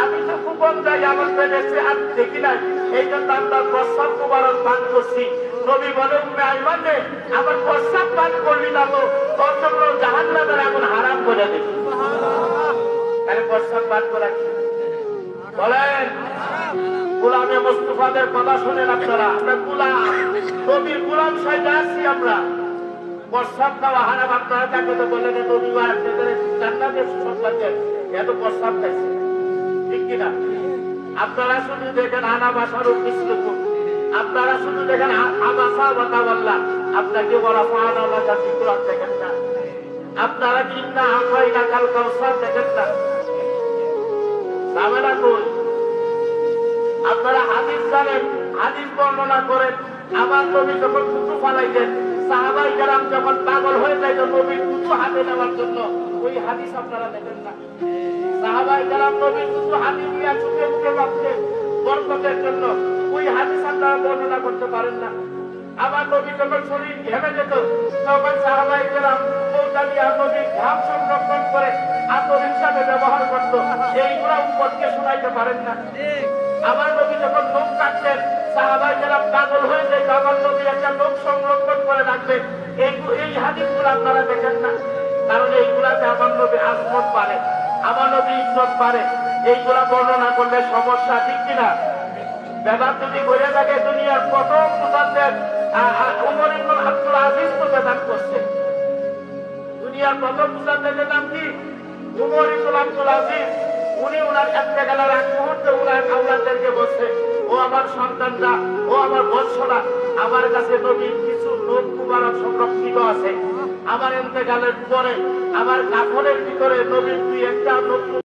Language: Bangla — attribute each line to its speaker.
Speaker 1: আমি তো কুপন যাই আমার দেখি নাই। এই জন্য আপনার প্রস্তাব মুবারক পান করছি। নবী বলে, উম্মে আইমান, আমার প্রস্তাব পান করবি না তো, তোর জন্য জাহান্নামের আগুন হারাম করে দিবি। তাহলে প্রস্তাব পান করা কি? বলেন, গোলামে মুস্তফাদের কথা শুনেন আপনারা। আমরা গোলাম, নবীর গোলাম সাইডে আছি আমরা। আপনারা শুধু দেখেন দেখেন আ- আবাসা বাতা বললা আপনাকে বলা আপনারা কি না আফাই না কাল কাউসার দেখেন না? আপনারা হাদিস জানেন, হাদিস বর্ণনা করেন। আমার নবী যখন কুতু ফালাইতেন সাহাবাই কারাম যখন পাগল হয়ে যাইত নবীর কুতু হাতে নেওয়ার জন্য ওই হাদিস আপনারা দেখেন না। সাহাবাই কারাম নবীর কুতু হাতে নিয়ে চুকে মুখে ভাবতেন বরকতের জন্য। ওই হাদিস আপনারা বর্ণনা করতে পারেন না। আমার নবী যখন শরীর ঘেমে যেত তখন সাহাবাই কৌতালিয়া নবীর ঘাম সংরক্ষণ করে আতর হিসাবে ব্যবহার করতো। এইগুলা উম্মতকে শোনাইতে পারেন না। আমার নবী যখন লোক কাটতেন সাহাবাই যারা পাগল রাখবে এই এই হাদিসগুলো আপনারা দেখেন না। কারণ এইগুলাতে আমার নবী আসমত পারে, আমার নবী ইজ্জত পারে। এইগুলা বর্ণনা করলে সমস্যা, ঠিক কিনা? বেদাত যদি ঘুরে থাকে, দুনিয়ার প্রথম মুসাদ্দের উমর ইবনুল আব্দুল আজিজ তো বেদাত করছে। দুনিয়ার প্রথম মুসাদ্দের নাম কি? উমর ইবনুল আব্দুল আজিজ। উনি ওনার একটা গেলার এক মুহূর্তে ওনার আওলাদদেরকে বলছে, ও আমার সন্তানরা, ও আমার বৎসরা, আমার কাছে নবীর কিছু লোক মুবারক সংরক্ষিত আছে। আমার এতেকালের পরে আমার কাফনের ভিতরে নবীর দুই একটা লোক